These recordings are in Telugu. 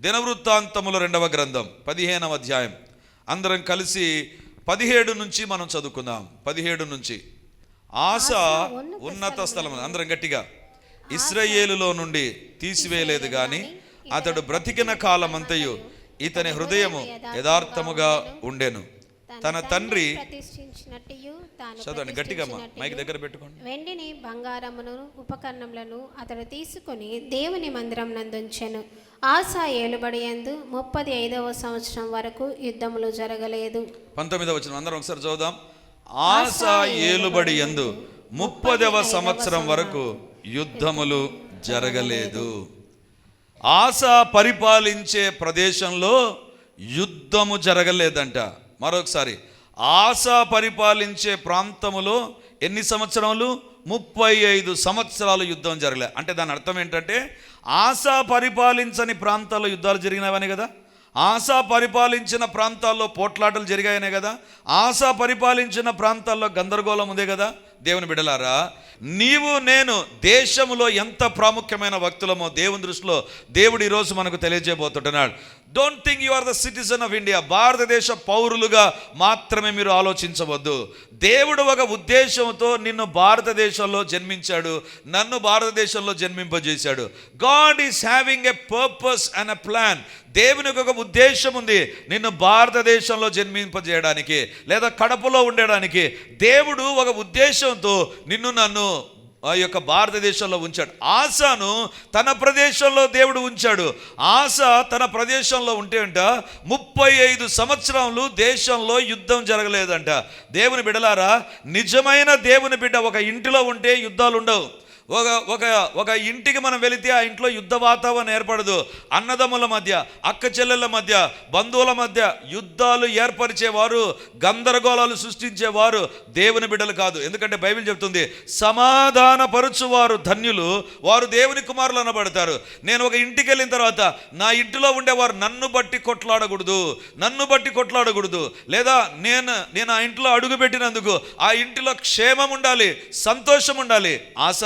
దినవృత్తాంతముల రెండవ గ్రంథం పదిహేనవ అధ్యాయం. అందరం కలిసి పదిహేడు నుంచి మనం చదువుకుందాం. పదిహేడు నుంచి. ఆశ ఉన్నత స్థలం అందరం గట్టిగా. ఇస్రాయేలులో నుండి తీసివేయలేదు గాని అతడు బ్రతికిన కాలమంతయు ఇతని హృదయము యథార్థముగా ఉండెను. తన తండ్రి చదవండి గట్టిగా మైక్ దగ్గర పెట్టుకోండి. వెండిని బంగారమును ఉపకరణములను అతడు తీసుకుని దేవుని మందిరం నందుంచెను ఆశా ఏలుబడి యందు ముప్పది ఐదవ సంవత్సరం వరకు యుద్ధములు జరగలేదు. పంతొమ్మిదవ వచ్చిన అందరం ఒకసారి చదువుదాం. ఆశ ఏలుబడి ఎందు ముప్పదవ సంవత్సరం వరకు యుద్ధములు జరగలేదు. ఆశ పరిపాలించే ప్రదేశంలో యుద్ధము జరగలేదంట. మరొకసారి ఆశ పరిపాలించే ప్రాంతములో ఎన్ని సంవత్సరములు? ముప్పై ఐదు సంవత్సరాలు యుద్ధం జరగలే. అంటే దాని అర్థం ఏంటంటే ఆశా పరిపాలించని ప్రాంతాల్లో యుద్ధాలు జరిగినవనే కదా. ఆశా పరిపాలించిన ప్రాంతాల్లో పోట్లాటలు జరిగాయనే కదా. ఆశా పరిపాలించిన ప్రాంతాల్లో గందరగోళం ఉందే కదా. దేవుని బిడలారా నీవు నేను దేశంలో ఎంత ప్రాముఖ్యమైన భక్తులమో దేవుని దృష్టిలో దేవుడు ఈరోజు మనకు తెలియజేయబోతుంటున్నాడు don't think you are the citizen of India భారతదేశ పౌరులుగా మాత్రమే మీరు ఆలోచించవద్దు. దేవుడు ఒక ఉద్దేశంతో నిన్ను భారతదేశంలో జన్మించాడు నన్ను భారతదేశంలో జన్మింపజేశాడు. God is having a purpose and a plan దేవునికి ఒక ఉద్దేశం ఉంది. నిన్ను భారతదేశంలో జన్మింపజేయడానికి లేదా కడపలో ఉండడానికి దేవుడు ఒక ఉద్దేశంతో నిన్ను నన్ను ఆ యొక్క భారతదేశంలో ఉంచాడు. ఆశను తన ప్రదేశంలో దేవుడు ఉంచాడు. ఆశ తన ప్రదేశంలో ఉంటే అంట ముప్పై ఐదు సంవత్సరాలు దేశంలో యుద్ధం జరగలేదంట. దేవుని బిడలారా నిజమైన దేవుని బిడ్డ ఒక ఇంటిలో ఉంటే యుద్ధాలు ఉండవు. ఒక ఒక ఒక ఇంటికి మనం వెళితే ఆ ఇంట్లో యుద్ధ వాతావరణం ఏర్పడదు. అన్నదమ్ముల మధ్య అక్క చెల్లెళ్ళ మధ్య బంధువుల మధ్య యుద్ధాలు ఏర్పరిచేవారు గందరగోళాలు సృష్టించేవారు దేవుని బిడ్డలు కాదు. ఎందుకంటే బైబిల్ చెప్తుంది సమాధానపరుచువారు ధన్యులు వారు దేవుని కుమారులు అనబడతారు. నేను ఒక ఇంటికి వెళ్ళిన తర్వాత నా ఇంటిలో ఉండేవారు నన్ను బట్టి కొట్లాడకూడదు నన్ను బట్టి కొట్లాడకూడదు. లేదా నేను నేను ఆ ఇంట్లో అడుగు పెట్టినందుకు ఆ ఇంటిలో క్షేమం ఉండాలి సంతోషం ఉండాలి. ఆశ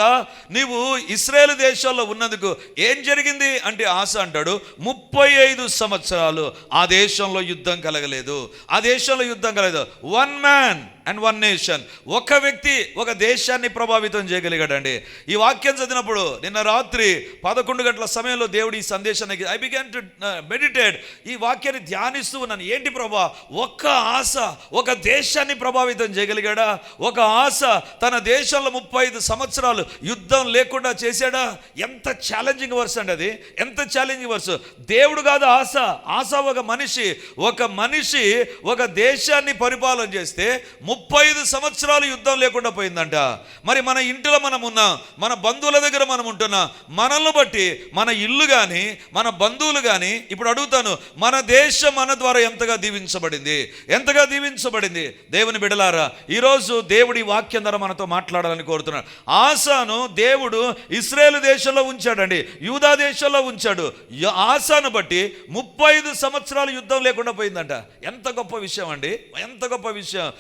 నీవు ఇస్రాయేల్ దేశంలో ఉన్నందుకు ఏం జరిగింది? అంటే ఆశ అంటాడు ముప్పై ఐదు సంవత్సరాలు ఆ దేశంలో యుద్ధం కలగలేదు. ఆ దేశంలో యుద్ధం కలగలేదు. One man and one nation ఒక వ్యక్తి ఒక దేశాన్ని ప్రభావితం చేయగలిగాడండి. ఈ వాక్యం చదివినప్పుడు నిన్న రాత్రి పదకొండు గంటల సమయంలో దేవుడు ఈ సందేశానికి ఐ బిగాన్ టు మెడిటేట్ ఈ వాక్యాన్ని ధ్యానిస్తూ ఉన్నాను. ఏంటి ప్రభా? ఒక్క ఆశ ఒక దేశాన్ని ప్రభావితం చేయగలిగాడా? ఒక ఆశ తన దేశంలో ముప్పై ఐదు సంవత్సరాలు యుద్ధం లేకుండా చేశాడా? ఎంత ఛాలెంజింగ్ వర్స్ అండి అది. ఎంత ఛాలెంజింగ్ వర్స్ దేవుడు కాదు ఆశ. ఆశ ఒక మనిషి. ఒక మనిషి ఒక దేశాన్ని పరిపాలన చేస్తే ముప్పై ఐదు సంవత్సరాలు యుద్ధం లేకుండా పోయిందంట. మరి మన ఇంటిలో మనం ఉన్నా మన బంధువుల దగ్గర మనం ఉంటున్నాం మనల్ని బట్టి మన ఇల్లు కానీ మన బంధువులు కానీ ఇప్పుడు అడుగుతాను మన దేశం మన ద్వారా ఎంతగా దీవించబడింది? ఎంతగా దీవించబడింది? దేవుని బిడలారా ఈరోజు దేవుడి వాక్యం ద్వారా మనతో మాట్లాడాలని కోరుతున్నాడు. ఆశాను దేవుడు ఇస్రాయేల్ దేశంలో ఉంచాడండి. యూదా దేశంలో ఉంచాడు. ఆశాను బట్టి ముప్పై ఐదు సంవత్సరాలు యుద్ధం లేకుండా పోయిందంట. ఎంత గొప్ప విషయం అండి. ఎంత గొప్ప విషయం.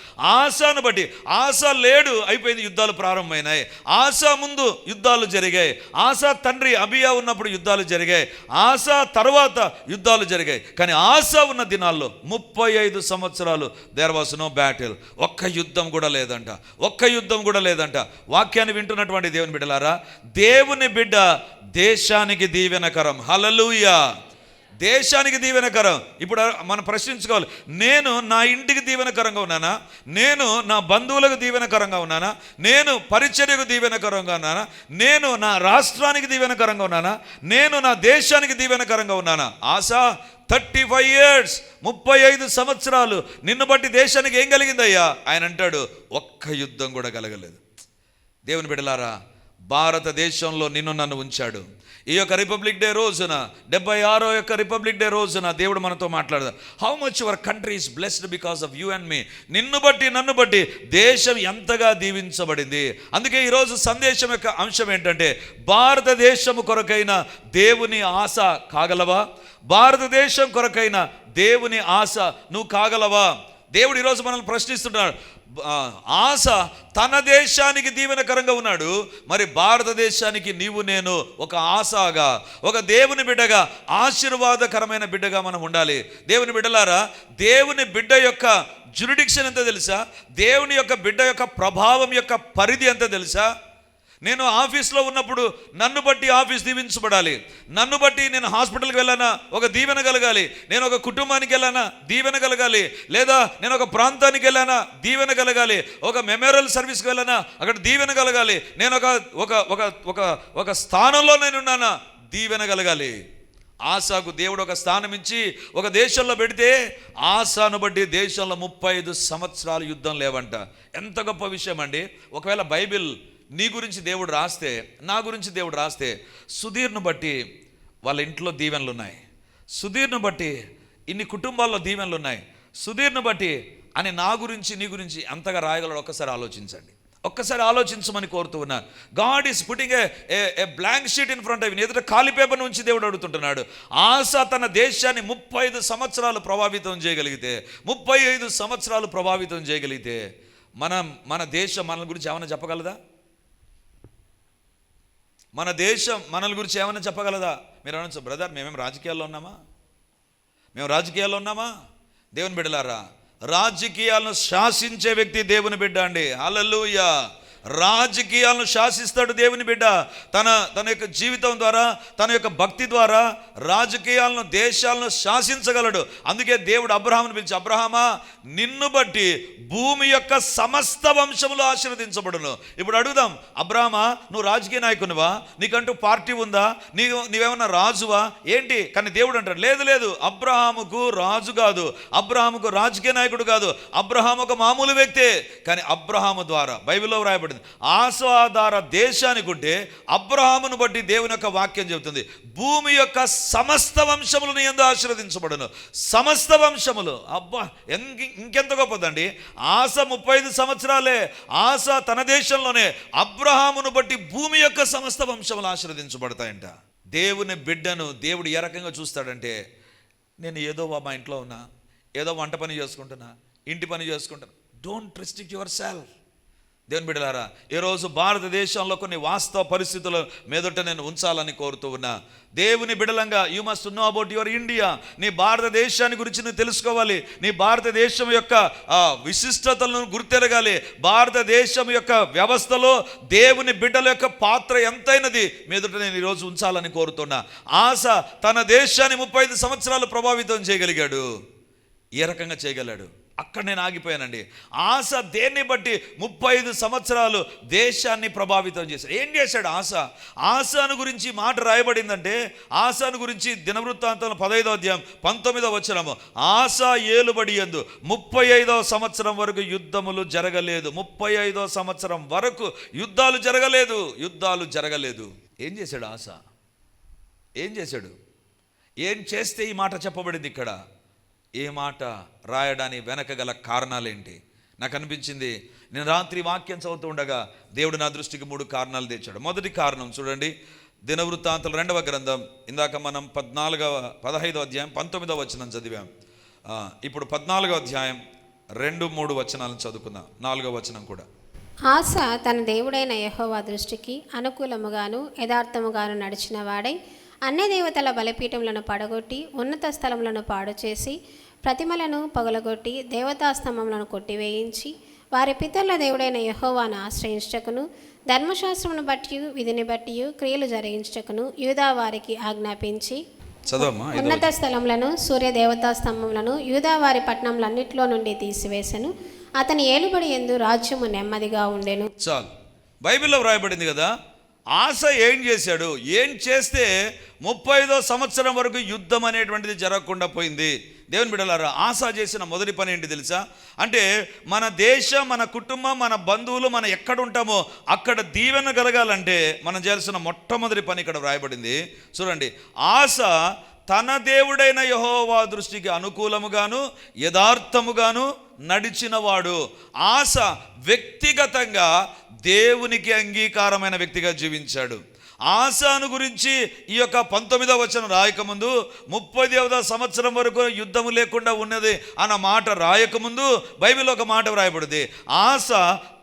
ఆశాను బట్టి ఆశ లేడు అయిపోయింది యుద్ధాలు ప్రారంభమైనాయి. ఆశ ముందు యుద్ధాలు జరిగాయి. ఆశ తండ్రి అబియా ఉన్నప్పుడు యుద్ధాలు జరిగాయి. ఆశ తర్వాత యుద్ధాలు జరిగాయి. కానీ ఆశ ఉన్న దినాల్లో ముప్పై ఐదు సంవత్సరాలు దేర్ వాస్ నో బ్యాటిల్ ఒక్క యుద్ధం కూడా లేదంట. ఒక్క యుద్ధం కూడా లేదంట. వాక్యాన్ని వింటున్నటువంటి దేవుని బిడ్డలారా దేవుని బిడ్డ దేశానికి దీవెనకరం. హలలుయా దేశానికి దీవెనకరం. ఇప్పుడు మనం ప్రశ్నించుకోవాలి. నేను నా ఇంటికి దీవెనకరంగా ఉన్నానా? నేను నా బంధువులకు దీవెనకరంగా ఉన్నానా? నేను పరిచర్యకు దీవెనకరంగా ఉన్నానా? నేను నా రాష్ట్రానికి దీవెనకరంగా ఉన్నానా? నేను నా దేశానికి దీవెనకరంగా ఉన్నానా? ఆశ థర్టీ ఫైవ్ ఇయర్స్ ముప్పై ఐదు సంవత్సరాలు. నిన్ను బట్టి దేశానికి ఏం కలిగిందయ్యా? ఆయన అంటాడు ఒక్క యుద్ధం కూడా కలగలేదు. దేవుని బిడలారా భారతదేశంలో నిన్ను నన్ను ఉంచాడు. ఈ యొక్క రిపబ్లిక్ డే రోజున డెబ్బై ఆరో యొక్క రిపబ్లిక్ డే రోజున దేవుడు మనతో మాట్లాడదాం? How much your country is blessed because of you and me నిన్ను బట్టి నన్ను బట్టి దేశం ఎంతగా దీవించబడింది. అందుకే ఈరోజు సందేశం యొక్క అంశం ఏంటంటే భారతదేశము కొరకైన దేవుని ఆశ కాగలవా? భారతదేశం కొరకైన దేవుని ఆశ నువ్వు కాగలవా? దేవుడు ఈరోజు మనల్ని ప్రశ్నిస్తున్నాడు. ఆశ తన దేశానికి దీవెనకరంగా ఉన్నాడు. మరి భారతదేశానికి నీవు నేను ఒక ఆశగా ఒక దేవుని బిడ్డగా ఆశీర్వాదకరమైన బిడ్డగా మనం ఉండాలి. దేవుని బిడ్డలారా దేవుని బిడ్డ యొక్క జురిడిక్షన్ ఎంత తెలుసా? దేవుని యొక్క బిడ్డ యొక్క ప్రభావం యొక్క పరిధి ఎంత తెలుసా? నేను ఆఫీస్లో ఉన్నప్పుడు నన్ను బట్టి ఆఫీస్ దీవించబడాలి. నన్ను బట్టి నేను హాస్పిటల్కి వెళ్ళానా? ఒక దీవెన కలగాలి. నేను ఒక కుటుంబానికి వెళ్ళానా? దీవెన కలగాలి. లేదా నేను ఒక ప్రాంతానికి వెళ్ళానా? దీవెన కలగాలి. ఒక మెమోరియల్ సర్వీస్కి వెళ్ళానా? అక్కడ దీవెన కలగాలి. నేను ఒక ఒక ఒక ఒక ఒక స్థానంలో నేను ఉన్నానా? దీవెన కలగాలి. ఆశాకు దేవుడు ఒక స్థానం ఇచ్చి ఒక దేశంలో పెడితే ఆశను బట్టి దేశంలో ముప్పై ఐదు సంవత్సరాలు యుద్ధం లేవంట. ఎంత గొప్ప విషయం అండి ఒకవేళ బైబిల్ నీ గురించి దేవుడు రాస్తే నా గురించి దేవుడు రాస్తే సుధీర్ను బట్టి వాళ్ళ ఇంట్లో దీవెనలు ఉన్నాయి సుధీర్ను బట్టి ఇన్ని కుటుంబాల్లో దీవెనలు ఉన్నాయి సుధీర్ను బట్టి అని నా గురించి నీ గురించి అంతగా రాయగలడు ఒక్కసారి ఆలోచించండి. ఒక్కసారి ఆలోచించమని కోరుతూ ఉన్నారు God is putting a blank sheet in front of ఎదుట ఖాళీ పేపర్ నుంచి దేవుడు అడుగుతుంటున్నాడు. ఆశ తన దేశాన్ని ముప్పై ఐదు సంవత్సరాలు ప్రభావితం చేయగలిగితే ముప్పై ఐదు సంవత్సరాలు ప్రభావితం చేయగలిగితే మనం మన దేశం మన గురించి ఏమైనా చెప్పగలదా? మన దేశం మనల గురించి ఏమైనా చెప్పగలదా? మీరు అనొచ్చు బ్రదర్ మేమేం రాజకీయాల్లో ఉన్నామా? మేము రాజకీయాల్లో ఉన్నామా? దేవుని బిడ్డలారా రాజకీయాలను శాసించే వ్యక్తి దేవుని బిడ్డ అండి. హల్లెలూయా. రాజకీయాలను శాసిస్తాడు దేవుని బిడ్డ. తన తన యొక్క జీవితం ద్వారా తన యొక్క భక్తి ద్వారా రాజకీయాలను దేశాలను శాసించగలడు. అందుకే దేవుడు అబ్రహామును పిలిచి అబ్రహామా నిన్ను బట్టి భూమి యొక్క సమస్త వంశములు ఆశీర్వదించబడును. ఇప్పుడు అడుగుదాం అబ్రహమా నువ్వు రాజకీయ నాయకునివా? నీకంటూ పార్టీ ఉందా? నీ నీవేమన్నా రాజువా? ఏంటి? కానీ దేవుడు అంటాడు లేదు లేదు అబ్రహాముకు రాజు కాదు. అబ్రహాముకు రాజకీయ నాయకుడు కాదు. అబ్రహాం ఒక మామూలు వ్యక్తే. కానీ అబ్రహాము ద్వారా బైబిల్లో వ్రాయబడింది ఆస్వాధార దేశానికి ఉంటే అబ్రహామును బట్టి దేవుని యొక్క వాక్యం చెబుతుంది. భూమి యొక్క సమస్త వంశములను ఎందు ఆశీర్వదించబడను. సమస్త వంశములు. అబ్బా ఇంకెంత గొప్పదండి. ఆశ ముప్పై ఐదు సంవత్సరాలే ఆశ తన దేశంలోనే అబ్రహామును బట్టి భూమి యొక్క సమస్త వంశములు ఆశీర్వదించబడతాయంట. దేవుని బిడ్డను దేవుడు ఏ రకంగా చూస్తాడంటే నేను ఏదో మా ఇంట్లో ఉన్నా ఏదో వంట పని చేసుకుంటున్నా ఇంటి పని చేసుకుంటున్నా. డోంట్ రెస్ట్రిక్ట్ యువర్ సెల్ఫ్ దేవుని బిడ్డలారా ఈరోజు భారతదేశంలో కొన్ని వాస్తవ పరిస్థితుల మీదట నేను ఉంచాలని కోరుతూ ఉన్నా. దేవుని బిడలంగా you must know about your India నీ భారతదేశాన్ని గురించి నువ్వు తెలుసుకోవాలి. నీ భారతదేశం యొక్క విశిష్టతలను గుర్తెరగాలి. భారతదేశం యొక్క వ్యవస్థలో దేవుని బిడ్డల యొక్క పాత్ర ఎంతైనది మీదట నేను ఈరోజు ఉంచాలని కోరుతున్నా. ఆశ తన దేశాన్ని ముప్పై ఐదు సంవత్సరాలు ప్రభావితం చేయగలిగాడు. ఏ రకంగా చేయగలడు అక్కడ నేను ఆగిపోయానండి. ఆశ దేన్ని బట్టి ముప్పై ఐదు సంవత్సరాలు దేశాన్ని ప్రభావితం చేశాడు ఏం చేశాడు ఆశ? ఆశాను గురించి మాట రాయబడిందంటే ఆశాను గురించి దినవృత్తాంతం పదైదో అధ్యాయం పంతొమ్మిదో వచ్చినము ఆశ ఏలుబడి ఎందు ముప్పై ఐదో సంవత్సరం వరకు యుద్ధములు జరగలేదు. ముప్పై ఐదో సంవత్సరం వరకు యుద్ధాలు జరగలేదు. యుద్ధాలు జరగలేదు. ఏం చేశాడు ఆశ? ఏం చేశాడు? ఏం చేస్తే ఈ మాట చెప్పబడింది ఇక్కడ? ఏ మాట రాయడానికి వెనక గల కారణాలేంటి? నాకు అనిపించింది నేను రాత్రి వాక్యం చదువుతూ ఉండగా దేవుడు నా దృష్టికి మూడు కారణాలు తెచ్చాడు. మొదటి కారణం చూడండి దినవృత్తాంతలు రెండవ గ్రంథం ఇందాక మనం పద్నాలుగవ పదహైదవ అధ్యాయం పంతొమ్మిదవ వచనం చదివాం. ఇప్పుడు పద్నాలుగవ అధ్యాయం రెండు మూడు వచనాలను చదువుకుందాం. నాలుగవ వచనం కూడా. ఆశ తన దేవుడైన యహోవా దృష్టికి అనుకూలముగాను యథార్థముగాను నడిచిన వాడై అన్ని దేవతల బలిపీఠములను పడగొట్టి ఉన్నత స్థలములను పాడు చేసి ప్రతిమలను పగలగొట్టి దేవతా స్తంభములను కొట్టివేయించి వారి పితరుల దేవుడైన యెహోవాను ఆశ్రయించటకును ధర్మశాస్త్రమును బట్టి విధిని బట్టి క్రియలు జరిగించటకును యూదా వారికి ఆజ్ఞాపించి ఉన్నత స్థలములను సూర్య దేవతా స్తంభములను యూదా వారి పట్టణములన్నిటిలో నుండి తీసివేసెను. అతని ఏలుబడి ఎందు రాజ్యము నెమ్మదిగా ఉండెను. చాలు. బైబిల్లో వ్రాయబడింది కదా ఆశ ఏం చేశాడు? ఏం చేస్తే ముప్పై ఐదో సంవత్సరం వరకు యుద్ధం అనేటువంటిది జరగకుండా పోయింది? దేవుని బిడలారా ఆశ చేసిన మొదటి పని ఏంటి తెలుసా? అంటే మన దేశం మన కుటుంబం మన బంధువులు మనం ఎక్కడ ఉంటామో అక్కడ దీవెన కలగాలంటే మనం చేయాల్సిన మొట్టమొదటి పని ఇక్కడ వ్రాయబడింది. చూడండి ఆశ తన దేవుడైన యహోవా దృష్టికి అనుకూలముగాను యథార్థముగాను నడిచినవాడు. ఆశ వ్యక్తిగతంగా దేవునికి అంగీకారమైన వ్యక్తిగా జీవించాడు. ఆశాను గురించి ఈ యొక్క పంతొమ్మిదవ వచనం రాయకముందు ముప్పైదవ సంవత్సరం వరకు యుద్ధము లేకుండా ఉన్నది అన్న మాట రాయకముందు బైబిల్ ఒక మాట వ్రాయబడింది. ఆశ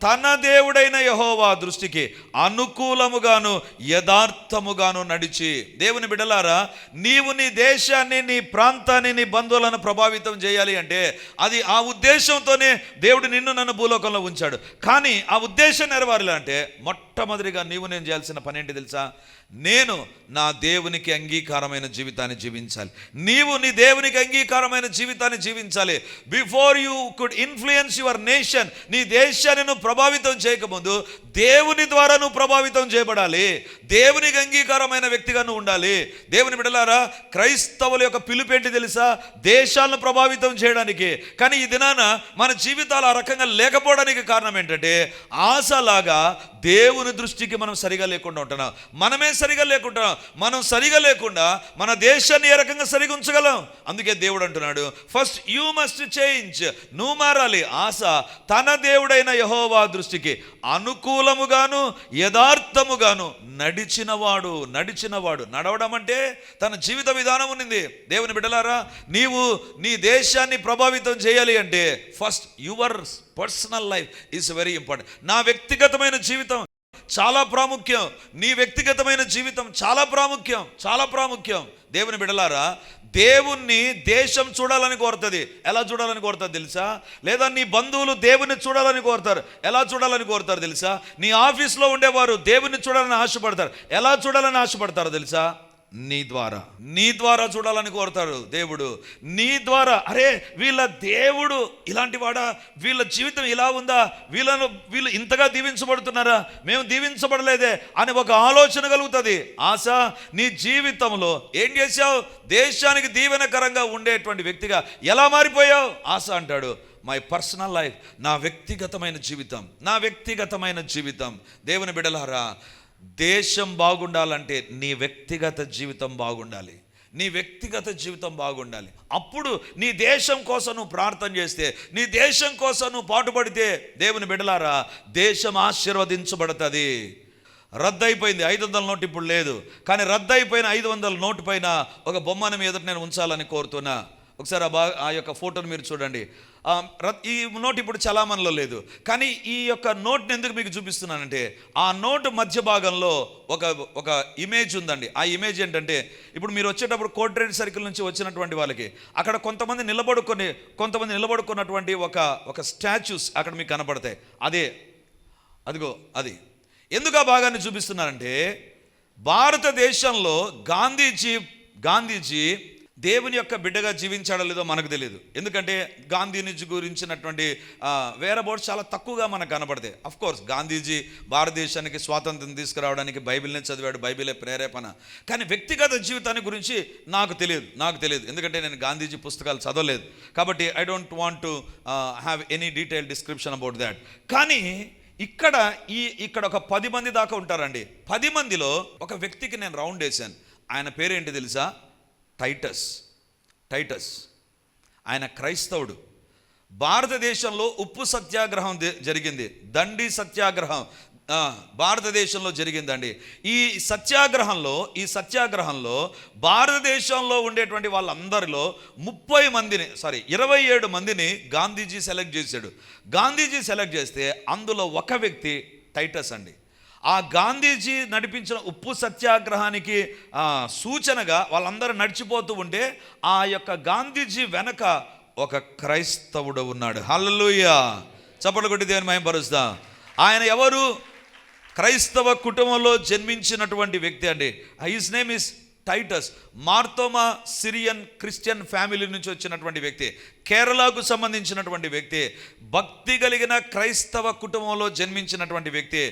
తన దేవుడైన యహోవా దృష్టికి అనుకూలముగాను యథార్థముగాను నడిచి దేవుని బిడలారా నీవు నీ దేశాన్ని నీ ప్రాంతాన్ని నీ బంధువులను ప్రభావితం చేయాలి అంటే అది ఆ ఉద్దేశంతోనే దేవుడు నిన్ను నన్ను భూలోకంలో ఉంచాడు. కానీ ఆ ఉద్దేశం నెరవేరాలంటే మొట్టమొదటిగా నీవు నేను చేయాల్సిన పని ఏంటి తెలుసా? నేను నా దేవునికి అంగీకారమైన జీవితాన్ని జీవించాలి. నీవు నీ దేవునికి అంగీకారమైన జీవితాన్ని జీవించాలి. Before you could influence your nation నీ దేశాన్ని నువ్వు ప్రభావితం చేయకముందు దేవుని ద్వారా నువ్వు ప్రభావితం చేయబడాలి. దేవునికి అంగీకారమైన వ్యక్తిగా నువ్వు ఉండాలి. దేవుని బిడలారా క్రైస్తవుల యొక్క పిలుపేంటి తెలుసా? దేశాలను ప్రభావితం చేయడానికి. కానీ ఈ దినాన మన జీవితాలు ఆ రకంగా లేకపోవడానికి కారణం ఏంటంటే ఆశలాగా దేవుని దృష్టికి మనం సరిగా లేకుండా ఉంటున్నాం. మనమే సరిగా లేకుండా మనం సరిగా లేకుండా మన దేశాన్ని ఏ రకంగా సరిగా ఉంచగలం? అందుకే దేవుడు అంటున్నాడు ఫస్ట్ యూ మస్ట్ చేంజ్ నువ్వు మారాలి. ఆశ తన దేవుడైన యహోవా దృష్టికి అనుకూలముగాను యథార్థముగాను నడిచినవాడు నడిచినవాడు. నడవడం అంటే తన జీవిత విధానం ఉన్నింది. దేవుని బిడ్డలారా నీవు నీ దేశాన్ని ప్రభావితం చేయాలి అంటే first your personal life is very important నా వ్యక్తిగతమైన జీవితం చాలా ప్రాముఖ్యం. నీ వ్యక్తిగతమైన జీవితం చాలా ప్రాముఖ్యం చాలా ప్రాముఖ్యం. దేవుని బిడలారా దేవుణ్ణి దేశం చూడాలని కోరుతుంది. ఎలా చూడాలని కోరుతుంది తెలుసా? లేదా నీ బంధువులు దేవుని చూడాలని కోరుతారు. ఎలా చూడాలని కోరుతారు తెలుసా? నీ ఆఫీస్లో ఉండేవారు దేవుని చూడాలని ఆశపడతారు. ఎలా చూడాలని ఆశపడతారో తెలుసా? నీ ద్వారా. నీ ద్వారా చూడాలని కోరుతారు దేవుడు. నీ ద్వారా. అరే వీళ్ళ దేవుడు ఇలాంటి వాడా? వీళ్ళ జీవితం ఇలా ఉందా? వీళ్ళను వీళ్ళు ఇంతగా దీవించబడుతున్నారా? మేము దీవించబడలేదే అని ఒక ఆలోచన కలుగుతుంది. ఆశ నీ జీవితంలో ఏం చేశావు? దేశానికి దీవెనకరంగా ఉండేటువంటి వ్యక్తిగా ఎలా మారిపోయావు? ఆశ అంటాడు మై పర్సనల్ లైఫ్ నా వ్యక్తిగతమైన జీవితం నా వ్యక్తిగతమైన జీవితం. దేవుని బిడలారా దేశం బాగుండాలంటే నీ వ్యక్తిగత జీవితం బాగుండాలి. నీ వ్యక్తిగత జీవితం బాగుండాలి. అప్పుడు నీ దేశం కోసం నువ్వు ప్రార్థన చేస్తే నీ దేశం కోసం నువ్వు పాటుపడితే దేవుని బిడలారా దేశం ఆశీర్వదించబడుతుంది. రద్దయిపోయింది. ఐదు వందల నోటు ఇప్పుడు లేదు. కానీ రద్దయిపోయిన ఐదు వందల నోటు పైన ఒక బొమ్మను మీద నేను ఉంచాలని కోరుతున్నా. ఒకసారి ఆ బా ఆ యొక్క ఫోటోను మీరు చూడండి. ఈ నోట్ ఇప్పుడు చలామణిలో లేదు. కానీ ఈ యొక్క నోట్ని ఎందుకు మీకు చూపిస్తున్నానంటే ఆ నోటు మధ్య భాగంలో ఒక ఒక ఇమేజ్ ఉందండి. ఆ ఇమేజ్ ఏంటంటే ఇప్పుడు మీరు వచ్చేటప్పుడు కోట్రేడ్ సర్కిల్ నుంచి వచ్చినటువంటి వాళ్ళకి అక్కడ కొంతమంది నిలబడుకొని కొంతమంది నిలబడుకున్నటువంటి ఒక ఒక స్టాచ్యూస్ అక్కడ మీకు కనపడతాయి. అదే అదిగో అది. ఎందుకు ఆ భాగాన్ని చూపిస్తున్నారంటే భారతదేశంలో గాంధీజీ గాంధీజీ దేవుని యొక్క బిడ్డగా జీవించాడో లేదో మనకు తెలియదు ఎందుకంటే గాంధీని గురించినటువంటి వేరే చాలా తక్కువగా మనకు కనబడతాయి అఫ్ కోర్స్ గాంధీజీ భారతదేశానికి స్వాతంత్రం తీసుకురావడానికి బైబిల్ని చదివాడు బైబిలే ప్రేరేపణ. కానీ వ్యక్తిగత జీవితాన్ని గురించి నాకు తెలియదు నాకు తెలియదు. ఎందుకంటే నేను గాంధీజీ పుస్తకాలు చదవలేదు. కాబట్టి I don't want to have any detail description about that కానీ ఇక్కడ ఈ ఇక్కడ ఒక పది మంది దాకా ఉంటారండి. పది మందిలో ఒక వ్యక్తికి నేను రౌండ్ వేశాను. ఆయన పేరేంటి తెలుసా? Titus Titus. ఆయన క్రైస్తవుడు. భారతదేశంలో ఉప్పు సత్యాగ్రహం జరిగింది. దండి సత్యాగ్రహం భారతదేశంలో జరిగిందండి. ఈ సత్యాగ్రహంలో ఈ సత్యాగ్రహంలో భారతదేశంలో ఉండేటువంటి వాళ్ళందరిలో ముప్పై మందిని సారీ ఇరవై ఏడు మందిని గాంధీజీ సెలెక్ట్ చేశాడు. గాంధీజీ సెలెక్ట్ చేస్తే అందులో ఒక వ్యక్తి టైటస్ అండి. ఆ గాంధీజీ నడిపించిన ఉప్పు సత్యాగ్రహానికి సూచనగా వాళ్ళందరూ నడిచిపోతూ ఉంటే ఆ యొక్క గాంధీజీ వెనక ఒక క్రైస్తవుడు ఉన్నాడు. హల్లెలూయా! చప్పట్లు కొట్టి దేవుని మహింపరుస్తా ఆయన ఎవరు? క్రైస్తవ కుటుంబంలో జన్మించినటువంటి వ్యక్తి అండి. His name is Titus Marthoma Syrian Christian family నుంచి వచ్చినటువంటి వ్యక్తి కేరళకు సంబంధించినటువంటి వ్యక్తి భక్తి కలిగిన క్రైస్తవ కుటుంబంలో జన్మించినటువంటి వ్యక్తి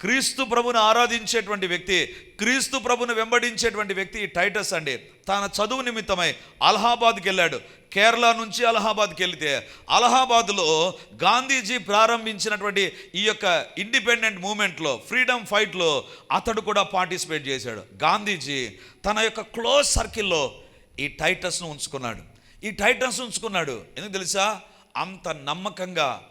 క్రీస్తు ప్రభుని ఆరాధించేటువంటి వ్యక్తి క్రీస్తు ప్రభుని వెంబడించేటువంటి వ్యక్తి ఈ టైటస్ అండి. తన చదువు నిమిత్తమై అలహాబాద్కి వెళ్ళాడు. కేరళ నుంచి అలహాబాద్కి వెళితే అలహాబాద్లో గాంధీజీ ప్రారంభించినటువంటి ఈ యొక్క ఇండిపెండెంట్ మూమెంట్లో ఫ్రీడమ్ ఫైట్లో అతడు కూడా పార్టిసిపేట్ చేశాడు. గాంధీజీ తన యొక్క క్లోజ్ సర్కిల్లో ఈ టైటస్ను ఉంచుకున్నాడు. ఈ టైటస్ ఉంచుకున్నాడు. ఎందుకు తెలుసా? అంత నమ్మకంగా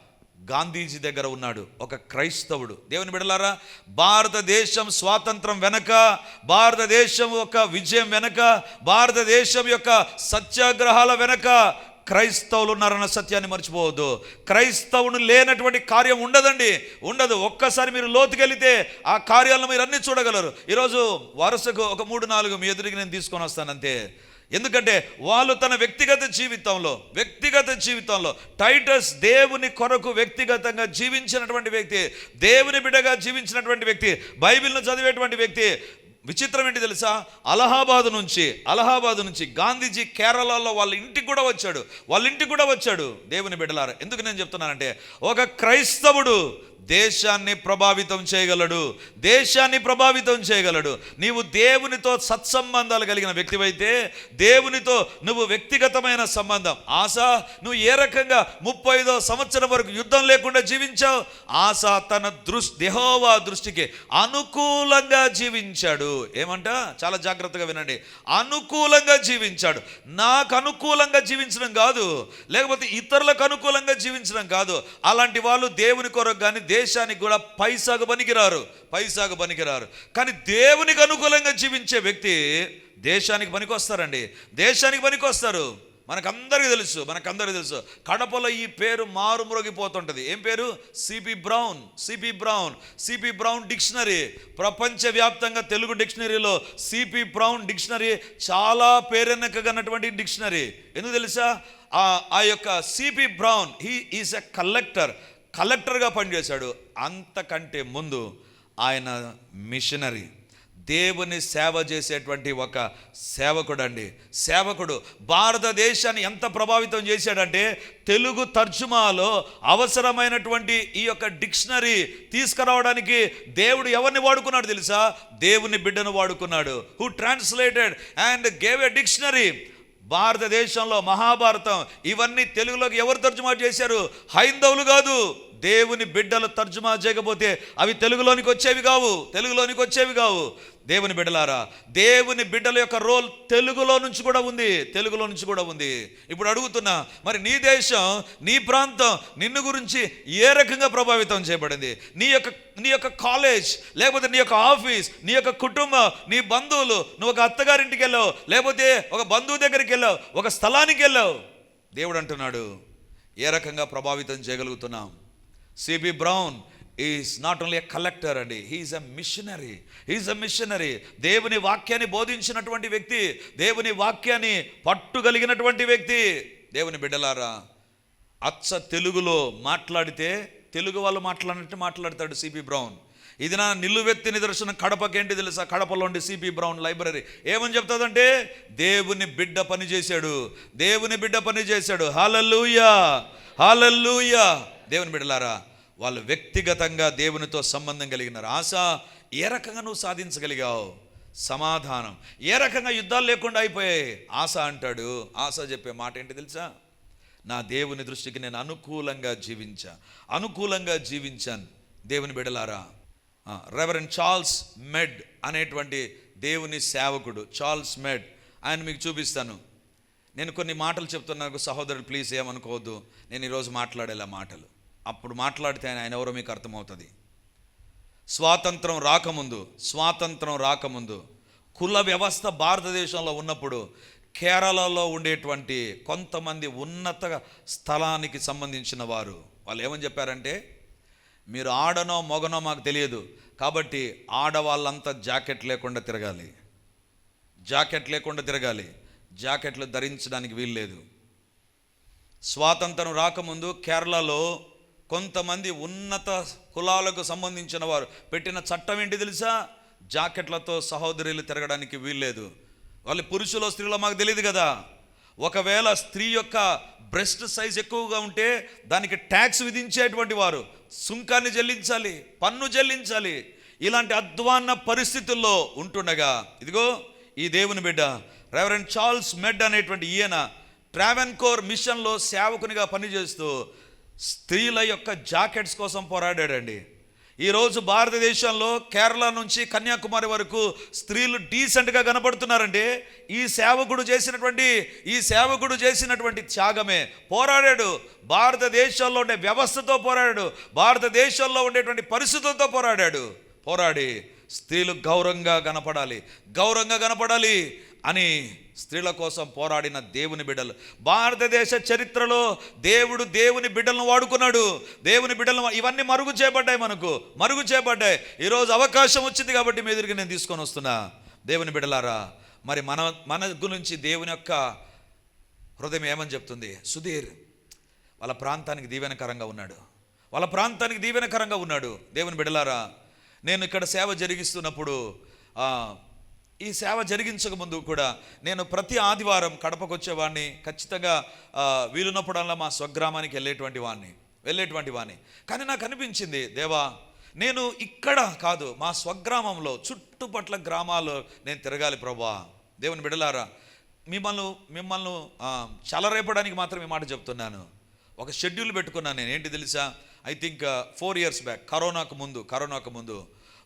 గాంధీజీ దగ్గర ఉన్నాడు ఒక క్రైస్తవుడు. దేవుని బిడలారా భారతదేశం స్వాతంత్రం వెనక భారతదేశం యొక్క విజయం వెనక భారతదేశం యొక్క సత్యాగ్రహాల వెనక క్రైస్తవులు ఉన్నారన్న సత్యాన్ని మర్చిపోవద్దు. క్రైస్తవుని లేనటువంటి కార్యం ఉండదండి. ఉండదు. ఒక్కసారి మీరు లోతుకెళితే ఆ కార్యాలను మీరు అన్ని చూడగలరు. ఈరోజు వరుసకు ఒక మూడు నాలుగు మీ ఎదురుకి నేను తీసుకొని వస్తానంతే ఎందుకంటే వాళ్ళు తన వ్యక్తిగత జీవితంలో వ్యక్తిగత జీవితంలో టైటస్ దేవుని కొరకు వ్యక్తిగతంగా జీవించినటువంటి వ్యక్తి దేవుని బిడ్డగా జీవించినటువంటి వ్యక్తి బైబిల్ను చదివేటువంటి వ్యక్తి. విచిత్రం ఏంటి తెలుసా? అలహాబాద్ నుంచి అలహాబాద్ నుంచి గాంధీజీ కేరళలో వాళ్ళ ఇంటికి కూడా వచ్చాడు. వాళ్ళ ఇంటికి కూడా వచ్చాడు దేవుని బిడ్డలారా. ఎందుకు నేను చెప్తున్నానంటే ఒక క్రైస్తవుడు దేశాన్ని ప్రభావితం చేయగలడు. దేశాన్ని ప్రభావితం చేయగలడు. నీవు దేవునితో సత్సంబంధాలు కలిగిన వ్యక్తివైతే దేవునితో నువ్వు వ్యక్తిగతమైన సంబంధం. ఆశ నువ్వు ఏ రకంగా ముప్పై ఐదో సంవత్సరం వరకు యుద్ధం లేకుండా జీవించావు? ఆశ తన దృష్టి దేహోవా దృష్టికి అనుకూలంగా జీవించాడు. ఏమంట? చాలా జాగ్రత్తగా వినండి. అనుకూలంగా జీవించాడు. నాకు అనుకూలంగా జీవించడం కాదు. లేకపోతే ఇతరులకు అనుకూలంగా జీవించడం కాదు. అలాంటి వాళ్ళు దేవుని కొరకు కానీ దేశానికి కూడా పైసాకు పనికిరారు పైసాకు పనికిరారు. కానీ దేవునికి అనుకూలంగా జీవించే వ్యక్తి దేశానికి పనికొస్తారండి. దేశానికి పనికొస్తారు. మనకందరికీ తెలుసు మనకందరికీ తెలుసు. కడపలో ఈ పేరు మారుమ్రోగిపోతుంటుంది ఏం పేరు? CP Brown CP Brown CP Brown dictionary. ప్రపంచవ్యాప్తంగా తెలుగు డిక్షనరీలో సిపి బ్రౌన్ డిక్షనరీ చాలా పేరెన్నకగన్నటువంటి డిక్షనరీ. ఎందుకు తెలుసా? ఆ ఆ యొక్క CP Brown he is a collector. కలెక్టర్గా పనిచేశాడు. అంతకంటే ముందు ఆయన మిషనరీ. దేవుని సేవ చేసేటువంటి ఒక సేవకుడు అండి సేవకుడు భారతదేశాన్ని ఎంత ప్రభావితం చేశాడంటే తెలుగు తర్జుమాలో అవసరమైనటువంటి ఈ యొక్క డిక్షనరీ తీసుకురావడానికి దేవుడు ఎవరిని వాడుకున్నాడు తెలుసా? దేవుని బిడ్డను వాడుకున్నాడు. Who translated and gave a dictionary భారతదేశంలో మహాభారతం ఇవన్నీ తెలుగులోకి ఎవరు తర్జుమా చేశారు? హైందవులు కాదు. దేవుని బిడ్డలు తర్జుమా చేయకపోతే అవి తెలుగులోనికి వచ్చేవి కావు తెలుగులోనికి వచ్చేవి కావు. దేవుని బిడ్డలారా దేవుని బిడ్డల యొక్క రోల్ తెలుగులో నుంచి కూడా ఉంది తెలుగులో నుంచి కూడా ఉంది. ఇప్పుడు అడుగుతున్నా మరి నీ దేశం నీ ప్రాంతం నిన్ను గురించి ఏ రకంగా ప్రభావితం చేయబడింది? నీ యొక్క నీ యొక్క కాలేజ్ లేకపోతే నీ యొక్క ఆఫీస్ నీ యొక్క కుటుంబం నీ బంధువులు నువ్వు ఒక అత్తగారింటికి వెళ్ళావు లేకపోతే ఒక బంధువు దగ్గరికి వెళ్ళావు ఒక స్థలానికి వెళ్ళావు? దేవుడు అంటున్నాడు ఏ రకంగా ప్రభావితం చేయగలుగుతున్నాం? CB Brown is not only a collector అండి he is a missionary he is a missionary దేవుని వాక్యాన్ని బోధించినటువంటి వ్యక్తి దేవుని వాక్యాన్ని పట్టుగలిగినటువంటి వ్యక్తి. దేవుని బిడ్డలారా అచ్చ తెలుగులో మాట్లాడితే తెలుగు వాళ్ళు మాట్లాడినట్టు మాట్లాడతాడు సిపి బ్రౌన్ ఇది నా నిలువెత్తి నిదర్శనం కడపకేంటి తెలుసా? కడపలో ఉండి సిపి బ్రౌన్ లైబ్రరీ ఏమని చెప్తుందంటే దేవుని బిడ్డ పని చేశాడు. దేవుని బిడ్డ పని చేశాడు. హాలల్లుయా హాలల్లుయా దేవుని బిడలారా వాళ్ళు వ్యక్తిగతంగా దేవునితో సంబంధం కలిగినారు ఆశ ఏ రకంగా నువ్వు సాధించగలిగావు? సమాధానం. ఏ రకంగా యుద్ధాలు లేకుండా అయిపోయాయి? ఆశ అంటాడు. ఆశ చెప్పే మాట ఏంటి తెలుసా? నా దేవుని దృష్టికి నేను అనుకూలంగా జీవించా. అనుకూలంగా జీవించాను. దేవుని బిడలారా రెవరెండ్ చార్ల్స్ మెడ్ అనేటువంటి దేవుని సేవకుడు చార్ల్స్ మెడ్ ఆయన మీకు చూపిస్తాను. నేను కొన్ని మాటలు చెప్తున్నాను సహోదరులు ప్లీజ్ ఏమనుకోవద్దు. నేను ఈరోజు మాట్లాడేలా మాటలు. అప్పుడు మాట్లాడితే ఆయన ఆయన ఎవరో మీకు అర్థమవుతుంది. స్వాతంత్రం రాకముందు స్వాతంత్రం రాకముందు కుల వ్యవస్థ భారతదేశంలో ఉన్నప్పుడు కేరళలో ఉండేటువంటి కొంతమంది ఉన్నత స్థలానికి సంబంధించిన వారు వాళ్ళు ఏమని చెప్పారంటే మీరు ఆడనో మొగనో మాకు తెలియదు కాబట్టి ఆడవాళ్ళంతా జాకెట్ లేకుండా తిరగాలి. జాకెట్ లేకుండా తిరగాలి. జాకెట్లు ధరించడానికి వీల్లేదు. స్వాతంత్రం రాకముందు కేరళలో కొంతమంది ఉన్నత కులాలకు సంబంధించిన వారు పెట్టిన చట్టం ఏంటి తెలుసా? జాకెట్లతో సహోదరులు తిరగడానికి వీల్లేదు. వాళ్ళు పురుషులో స్త్రీలో మాకు తెలియదు కదా. ఒకవేళ స్త్రీ యొక్క బ్రెస్ట్ సైజ్ ఎక్కువగా ఉంటే దానికి ట్యాక్స్ విధించేటువంటి వారు సుంకాన్ని చెల్లించాలి పన్ను చెల్లించాలి ఇలాంటి అధ్వాన్న పరిస్థితుల్లో ఉంటుండగా ఇదిగో ఈ దేవుని బిడ్డ రెవరెండ్ చార్ల్స్ మెడ్ అనేటువంటి ఈయన ట్రావెన్కోర్ మిషన్లో సేవకునిగా పనిచేస్తూ స్త్రీల యొక్క జాకెట్స్ కోసం పోరాడాడండి. ఈరోజు భారతదేశంలో కేరళ నుంచి కన్యాకుమారి వరకు స్త్రీలు డీసెంట్గా కనబడుతున్నారండి ఈ సేవకుడు చేసినటువంటి ఈ సేవకుడు చేసినటువంటి త్యాగమే. పోరాడాడు. భారతదేశంలో ఉండే వ్యవస్థతో పోరాడాడు. భారతదేశంలో ఉండేటువంటి పరిస్థితులతో పోరాడాడు. పోరాడి స్త్రీలు గౌరవంగా కనపడాలి. గౌరవంగా కనపడాలి అని స్త్రీల కోసం పోరాడిన దేవుని బిడ్డలు. భారతదేశ చరిత్రలో దేవుడు దేవుని బిడ్డలను వాడుకున్నాడు. దేవుని బిడ్డలను ఇవన్నీ మరుగు చేపడ్డాయి మనకు. మరుగు చేపడ్డాయి. ఈరోజు అవకాశం వచ్చింది కాబట్టి మీ ఎదురుగా నేను తీసుకొని వస్తున్నా. దేవుని బిడ్డలారా మరి మన మన గురించి దేవుని యొక్క హృదయం ఏమని చెప్తుంది? సుధీర్ వాళ్ళ ప్రాంతానికి దీవెనకరంగా ఉన్నాడు. వాళ్ళ ప్రాంతానికి దీవెనకరంగా ఉన్నాడు. దేవుని బిడలారా నేను ఇక్కడ సేవ జరిగిస్తున్నప్పుడు ఈ సేవ జరిగించక ముందు కూడా నేను ప్రతి ఆదివారం కడపకు వచ్చేవాడిని ఖచ్చితంగా ఆ, వీలున్నప్పుడల్లా మా స్వగ్రామానికి వెళ్ళేటువంటి వాడిని వెళ్ళేటువంటి వాడిని కానీ నాకు అనిపించింది దేవా నేను ఇక్కడ కాదు మా స్వగ్రామంలో చుట్టుపట్ల గ్రామాల్లో నేను తిరగాలి ప్రభా. దేవుని బిడలారా మిమ్మల్ని మిమ్మల్ని చలరేపడానికి మాత్రం ఈ మాట చెప్తున్నాను. ఒక షెడ్యూల్ పెట్టుకున్నాను నేను. ఏంటి తెలుసా? I think four years back కరోనాకు ముందు కరోనాకు ముందు.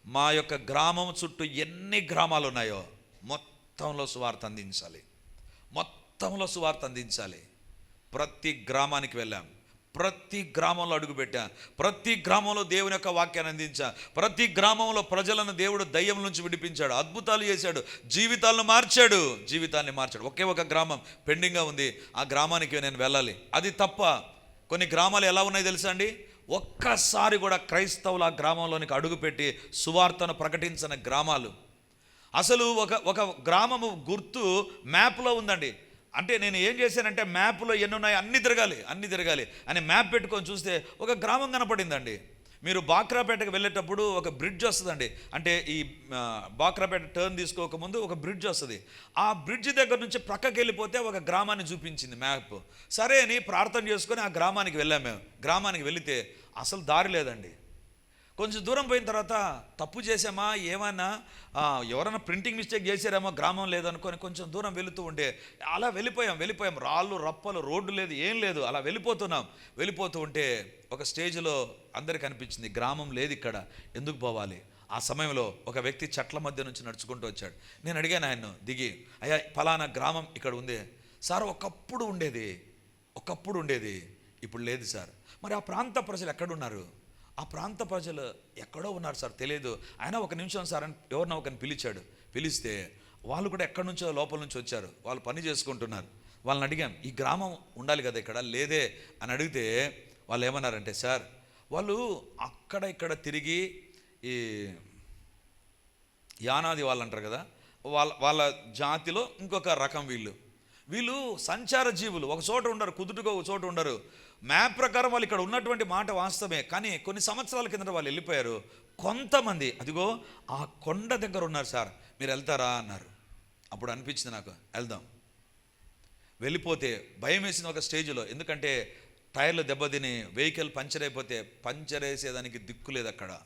మా యొక్క గ్రామం చుట్టూ ఎన్ని గ్రామాలు ఉన్నాయో మొత్తంలో సువార్త అందించాలి. మొత్తంలో సువార్త అందించాలి. ప్రతి గ్రామానికి వెళ్ళాం. ప్రతి గ్రామంలో అడుగుపెట్టా ప్రతి గ్రామంలో దేవుని యొక్క వాక్యాన్ని అందించా. ప్రతి గ్రామంలో ప్రజలను దేవుడు దయ్యం నుంచి విడిపించాడు. అద్భుతాలు చేశాడు. జీవితాలను మార్చాడు. జీవితాన్ని మార్చాడు. ఒకే ఒక గ్రామం పెండింగ్గా ఉంది. ఆ గ్రామానికి నేను వెళ్ళాలి. అది తప్ప కొన్ని గ్రామాలు ఎలా ఉన్నాయి తెలుసా అండి? ఒక్కసారి కూడా క్రైస్తవులు ఆ గ్రామంలోనికి అడుగుపెట్టి సువార్తను ప్రకటించిన గ్రామాలు. అసలు ఒక ఒక గ్రామము గుర్తు మ్యాప్లో ఉందండి. అంటే నేను ఏం చేశానంటే మ్యాప్లో ఎన్ని ఉన్నాయి అన్ని తిరగాలి అన్ని తిరగాలి. అని మ్యాప్ పెట్టుకొని చూస్తే ఒక గ్రామం కనపడిందండి. మీరు బాక్రాపేటకు వెళ్ళేటప్పుడు ఒక బ్రిడ్జ్ వస్తుందండి. అంటే ఈ బాక్రాపేట టర్న్ తీసుకోకముందు ఒక బ్రిడ్జ్ వస్తుంది. ఆ బ్రిడ్జ్ దగ్గర నుంచి ప్రక్కకి వెళ్ళిపోతే ఒక గ్రామాన్ని చూపించింది మ్యాప్. సరే అని ప్రార్థన చేసుకొని ఆ గ్రామానికి వెళ్ళాము మేము. గ్రామానికి వెళితే అసలు దారి లేదండి. కొంచెం దూరం పోయిన తర్వాత తప్పు చేసామా ఏమన్నా? ఎవరైనా ప్రింటింగ్ మిస్టేక్ చేశారేమో గ్రామం లేదనుకొని కొంచెం దూరం వెళుతూ ఉండే. అలా వెళ్ళిపోయాం వెళ్ళిపోయాం. రాళ్ళు రప్పలు రోడ్డు లేదు ఏం లేదు. అలా వెళ్ళిపోతున్నాం. వెళ్ళిపోతూ ఉంటే ఒక స్టేజ్లో అందరికి అనిపించింది గ్రామం లేదు ఇక్కడ ఎందుకు పోవాలి? ఆ సమయంలో ఒక వ్యక్తి చెట్ల మధ్య నుంచి నడుచుకుంటూ వచ్చాడు. నేను అడిగాను ఆయన్ను దిగి అయ్యా ఫలానా గ్రామం ఇక్కడ ఉంది? సార్ ఒకప్పుడు ఉండేది ఒకప్పుడు ఉండేది ఇప్పుడు లేదు సార్. మరి ఆ ప్రాంత ప్రజలు ఎక్కడున్నారు ఆ ప్రాంత ప్రజలు ఎక్కడో ఉన్నారు సార్ తెలియదు ఆయన ఒక నిమిషం సార్ అని ఎవరినో ఒకరిని పిలిచాడు. పిలిస్తే వాళ్ళు కూడా ఎక్కడి నుంచో లోపల నుంచి వచ్చారు. వాళ్ళు పని చేసుకుంటున్నారు. వాళ్ళని అడిగాం ఈ గ్రామం ఉండాలి కదా ఇక్కడ? లేదే? అని అడిగితే వాళ్ళు ఏమన్నారంటే సార్ వాళ్ళు అక్కడ ఇక్కడ తిరిగి ఈ యానాది వాళ్ళు అంటారు కదా వాళ్ళ వాళ్ళ జాతిలో ఇంకొక రకం వీళ్ళు. వీళ్ళు సంచార జీవులు. ఒక చోట ఉండరు కుదుటుగా ఒక చోట ఉండరు. మ్యాప్ ప్రకారం వాళ్ళు ఇక్కడ ఉన్నటువంటి మాట వాస్తవమే కానీ కొన్ని సంవత్సరాల కింద వాళ్ళు వెళ్ళిపోయారు. కొంతమంది అదిగో ఆ కొండ దగ్గర ఉన్నారు సార్. మీరు వెళ్తారా? అన్నారు. అప్పుడు అనిపించింది నాకు వెళ్దాం. వెళ్ళిపోతే భయం వేసిన ఒక స్టేజ్లో. ఎందుకంటే టైర్లు దెబ్బతిని వెహికల్ పంచర్ అయిపోతే పంచర్ వేసేదానికి దిక్కు లేదు అక్కడ.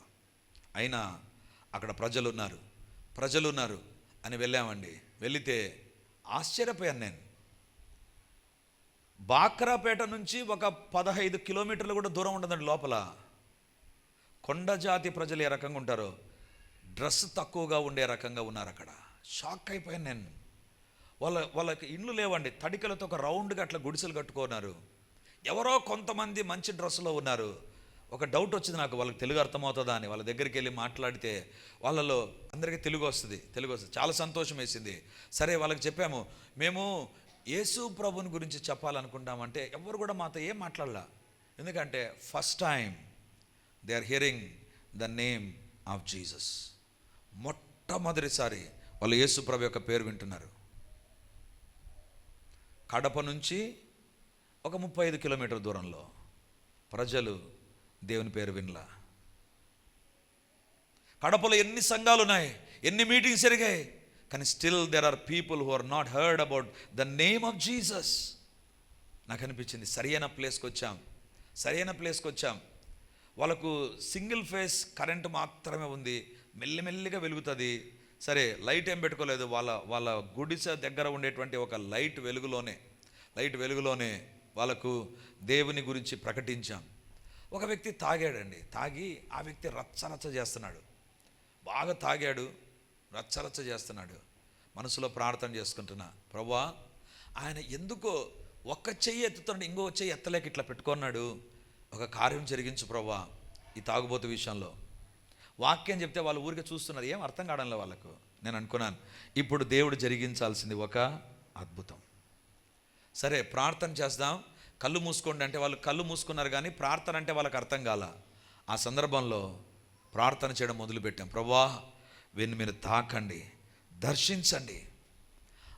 అయినా అక్కడ ప్రజలు ఉన్నారు ప్రజలు ఉన్నారు అని వెళ్ళామండి. వెళితే ఆశ్చర్యపోయాను నేను. బాక్రాపేట నుంచి ఒక పదహైదు కిలోమీటర్లు కూడా దూరం ఉండదండి లోపల. కొండ జాతి ప్రజలు ఏ రకంగా ఉంటారో డ్రెస్ తక్కువగా ఉండే రకంగా ఉన్నారు అక్కడ. షాక్ అయిపోయాను నేను. వాళ్ళ వాళ్ళకి ఇండ్లు లేవండి. తడికలతో ఒక రౌండ్గా అట్లా గుడిసెలు కట్టుకున్నారు. ఎవరో కొంతమంది మంచి డ్రెస్సులో ఉన్నారు. ఒక డౌట్ వచ్చింది నాకు వాళ్ళకి తెలుగు అర్థమవుతుందా అని. వాళ్ళ దగ్గరికి వెళ్ళి మాట్లాడితే వాళ్ళలో అందరికీ తెలుగు వస్తుంది తెలుగు వస్తుంది. చాలా సంతోషం వేసింది. సరే వాళ్ళకి చెప్పాము మేము యేసు ప్రభుని గురించి చెప్పాలనుకుంటామంటే ఎవరు కూడా మాతో ఏం మాట్లాడలా. ఎందుకంటే first time they are hearing the name of Jesus. మొట్టమొదటిసారి వాళ్ళు యేసు ప్రభు యొక్క పేరు వింటున్నారు. కడప నుంచి ఒక ముప్పై ఐదు కిలోమీటర్ దూరంలో ప్రజలు దేవుని పేరు వినలా. కడపలో ఎన్ని సంఘాలు ఉన్నాయి ఎన్ని మీటింగ్స్ జరిగాయి కానీ still there are people who are not heard about the name of Jesus. నాకు అనిపించింది సరైన ప్లేస్కి వచ్చాం. సరైన ప్లేస్కి వచ్చాం. వాళ్ళకు సింగిల్ ఫేస్ కరెంట్ మాత్రమే ఉంది. మెల్లిమెల్లిగా వెలుగుతుంది. సరే లైట్ ఏం పెట్టుకోలేదు. వాళ్ళ వాళ్ళ గుడిసె దగ్గర ఉండేటువంటి ఒక లైట్ వెలుగులోనే లైట్ వెలుగులోనే వాళ్ళకు దేవుని గురించి ప్రకటించాం. ఒక వ్యక్తి తాగాడండి. తాగి ఆ వ్యక్తి రచ్చరచ్చ చేస్తున్నాడు. బాగా తాగాడు. రచ్చరచ్చ చేస్తున్నాడు. మనసులో ప్రార్థన చేసుకుంటున్నా ప్రభా ఆయన ఎందుకో ఒక్క చెయ్యి ఎత్తుతున్నాడు ఇంకో చెయ్యి ఎత్తలేక ఇట్లా పెట్టుకున్నాడు. ఒక కార్యం జరిగించు ప్రభా ఈ తాగుబోతు విషయంలో. వాక్యం చెప్తే వాళ్ళు ఊరికే చూస్తున్నారు ఏం అర్థం కావడంలో వాళ్ళకు? నేను అనుకున్నాను ఇప్పుడు దేవుడు జరిగించాల్సింది ఒక అద్భుతం. సరే ప్రార్థన చేద్దాం. కళ్ళు మూసుకోండి అంటే వాళ్ళు కళ్ళు మూసుకున్నారు కానీ ప్రార్థన అంటే వాళ్ళకి అర్థం కాల. ఆ సందర్భంలో ప్రార్థన చేయడం మొదలుపెట్టాం. ప్రభా వీరిని మీరు తాకండి దర్శించండి.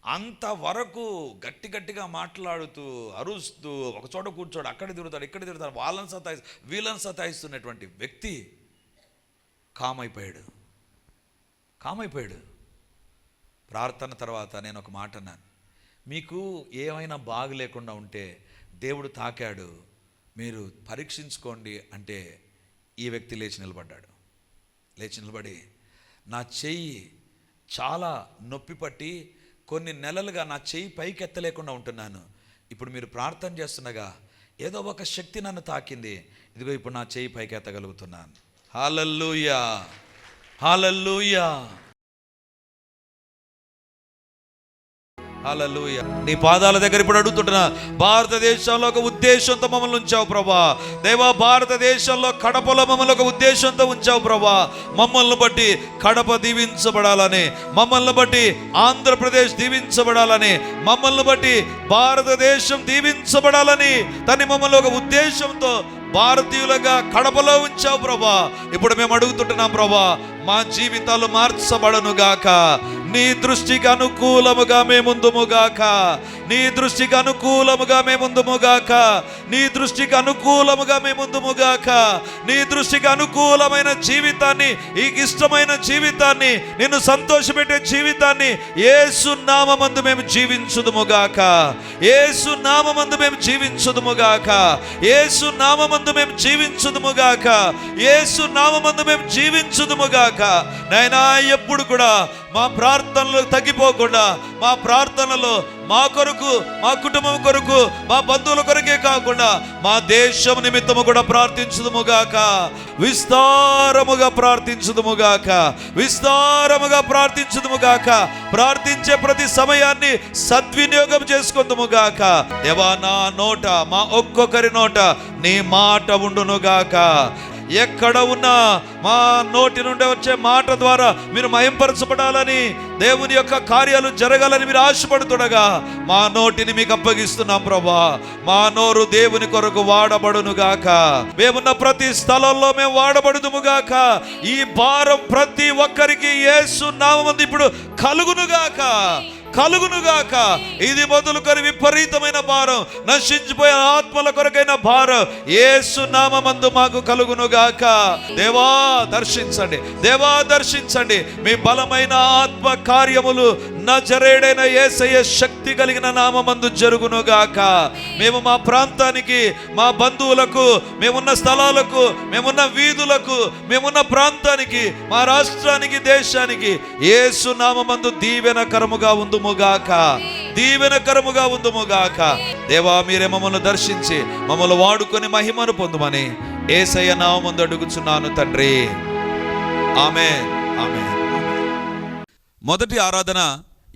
అంతవరకు గట్టి గట్టిగా మాట్లాడుతూ అరుస్తూ ఒక చోట కూర్చోడు అక్కడ తిరుగుతాడు ఇక్కడ తిరుగుతాడు వాళ్ళని సతాయి వీళ్ళని సతాయిస్తున్నటువంటి వ్యక్తి కామైపోయాడు. కామైపోయాడు. ప్రార్థన తర్వాత నేను ఒక మాట అన్నాను. మీకు ఏమైనా బాగు లేకుండా ఉంటే దేవుడు తాకాడు మీరు పరీక్షించుకోండి అంటే ఈ వ్యక్తి లేచి నిలబడ్డాడు. లేచి నిలబడి నా చెయ్యి చాలా నొప్పి పట్టి కొన్ని నెలలుగా నా చెయ్యి పైకి ఎత్తలేకుండా ఉంటున్నాను. ఇప్పుడు మీరు ప్రార్థన చేస్తుండగా ఏదో ఒక శక్తి నన్ను తాకింది. ఇదిగో ఇప్పుడు నా చెయ్యి పైకి ఎత్తగలుగుతున్నాను హాలల్లుయా! హాలల్లుయా! అలలుయ నీ పాదాల దగ్గర ఇప్పుడు అడుగుతుంటున్నా భారతదేశంలో ఒక ఉద్దేశంతో మమ్మల్ని ఉంచావు ప్రభా. దేవా భారతదేశంలో కడపలో మమ్మల్ని ఒక ఉద్దేశంతో ఉంచావు ప్రభా. మమ్మల్ని బట్టి కడప దీవించబడాలని మమ్మల్ని బట్టి ఆంధ్రప్రదేశ్ దీవించబడాలని మమ్మల్ని బట్టి భారతదేశం దీవించబడాలని తని మమ్మల్ని ఒక ఉద్దేశంతో భారతీయులుగా కడపలో ఉంచావు ప్రభా. ఇప్పుడు మేము అడుగుతుంటున్నాం ప్రభా మా జీవితాలు మార్చబడను గాక నీ దృష్టికి అనుకూలముగా మేముందుముగాక నీ దృష్టికి అనుకూలముగా మేముందుముగాక నీ దృష్టికి అనుకూలముగా మేముందుముగాక నీ దృష్టికి అనుకూలమైన జీవితాన్ని ఈ ఇష్టమైన జీవితాన్ని నిన్ను సంతోషపెట్టే జీవితాన్ని ఏసు నామందు మేము జీవించుదుముగాక ఏసు నామందు మేము జీవించుదుముగాక ఏసు నామందు మేము జీవించుదుముగాక ఏసు నామందు మేము జీవించుదుముగాక నాయనా ఎప్పుడు కూడా మా ప్రార్థనలు తగ్గిపోకుండా మా ప్రార్థనలో మా కొరకు మా కుటుంబం కొరకు మా బంధువుల కొరకే కాకుండా మా దేశం నిమిత్తము కూడా ప్రార్థించుదుముగాక. విస్తారముగా ప్రార్థించుదుముగాక. విస్తారముగా ప్రార్థించుదుముగాక. ప్రార్థించే ప్రతి సమయాన్ని సద్వినియోగం చేసుకుందుముగాక. దేవా నా నోట మా ఒక్కొక్కరి నోట నీ మాట ఉండునుగాక. ఎక్కడ ఉన్నా మా నోటి నుండి వచ్చే మాట ద్వారా మీరు మయంపరచబడాలని దేవుని యొక్క కార్యాలు జరగాలని మీరు ఆశపడుతుండగా మా నోటిని మీకు అప్పగిస్తున్నాం ప్రభా. మా నోరు దేవుని కొరకు వాడబడునుగాక. మేమున్న ప్రతి స్థలంలో మేము వాడబడుదుముగాక. ఈ భారం ప్రతి ఒక్కరికి ఏసు నామంది ఇప్పుడు కలుగునుగాక. కలుగునుగాక. ఇది మొదలుకొని విపరీతమైన భారం నశించిపోయే ఆత్మల కొరకైన భారం. ఏసు నామందు మాకు కలుగునుగాక. దేవా దర్శించండి. దేవా దర్శించండి. మీ బలమైన ఆత్మ కార్యములు నజరేడైన ఏసయ్య శక్తి కలిగిన నామందు జరుగునుగాక. మేము మా ప్రాంతానికి మా బంధువులకు మేమున్న స్థలాలకు మేమున్న వీధులకు మేమున్న ప్రాంతానికి మా రాష్ట్రానికి దేశానికి ఏసు నామందు దీవెనకరముగా ఉందుముగాక. దీవెనకరముగా ఉందుముగాక. దేవా మీరే మమ్మల్ని దర్శించి మమ్మల్ని వాడుకొని మహిమను పొందుమని ఏసయ్య నామందు అడుగుచున్నాను తండ్రి. ఆమె ఆమె మొదటి ఆరాధన